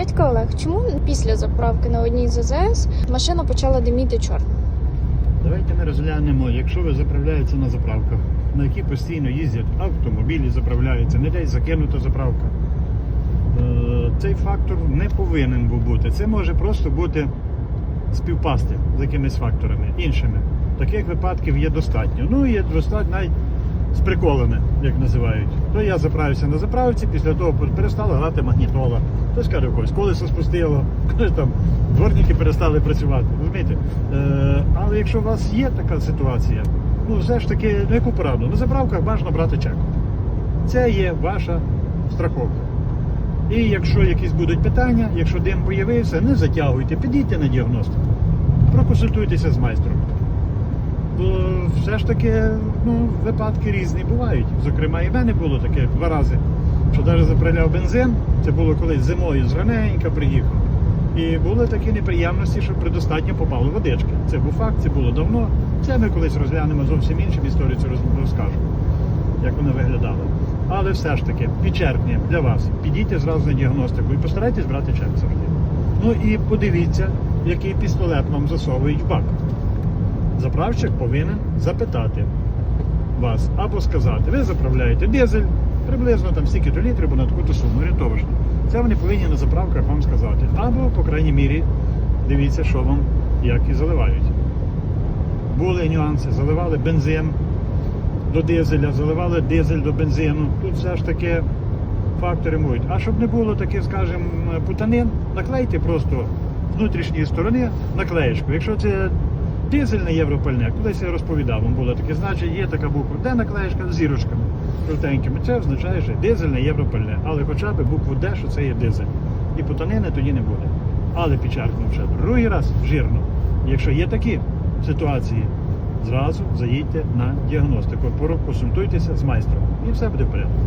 Дядько Олег, чому після заправки на одній з АЗС машина почала диміти чорним? Давайте ми розглянемо, якщо ви заправляєтеся на заправках, на які постійно їздять автомобілі, заправляються, не десь закинута заправка. Е, Цей фактор не повинен був бути. Це може просто бути співпасти з якимись факторами іншими. Таких випадків є достатньо. Ну є достатньо навіть з приколами, як називають. То я заправився на заправці, після того перестала грати магнітола. Хтось каже, когось колесо спустило, хтось там дворники перестали працювати. Розумієте? Е, але якщо у вас є така ситуація, ну все ж таки, ну яку пораду? На заправках бажано брати чек. Це є ваша страховка. І якщо якісь будуть питання, якщо дим появився, не затягуйте, підійте на діагностику, проконсультуйтеся з майстром. Бо все ж таки ну, випадки різні бувають. Зокрема, і в мене було таке два рази, що навіть заправляв бензин, це було колись зимою зраненька приїхав. І були такі неприємності, що предостатньо попало водички. Це був факт, це було давно. Це ми колись розглянемо зовсім іншим історію, роз- розкажу, як воно виглядало. Але все ж таки, підчеркнення для вас, підійте зразу на діагностику і постарайтесь брати чек завжди. Ну і подивіться, який пістолет вам засовують в бак. Заправщик повинен запитати вас або сказати, ви заправляєте дизель, приблизно там стільки то літрів, або на таку-то суму, орієнтовочно. Це вони повинні на заправках вам сказати. Або, по крайній мірі, дивіться, що вам як і заливають. Були нюанси, заливали бензин до дизеля, заливали дизель до бензину. Тут все ж таки фактори можуть. А щоб не було таких, скажімо, путанин, наклейте просто внутрішньої сторони наклеєчку. Якщо це дизельне європальне, колись я розповідав, вам було таке, значить є така буква Д наклеєчка з зірочками жовтенькими. Це означає, що дизельне європальне, але хоча б букву Д, що це є дизель. І путанини тоді не буде. Але підчеркнувши другий раз жирно. Якщо є такі ситуації, зразу заїдьте на діагностику, консультуйтеся з майстром і все буде порядку.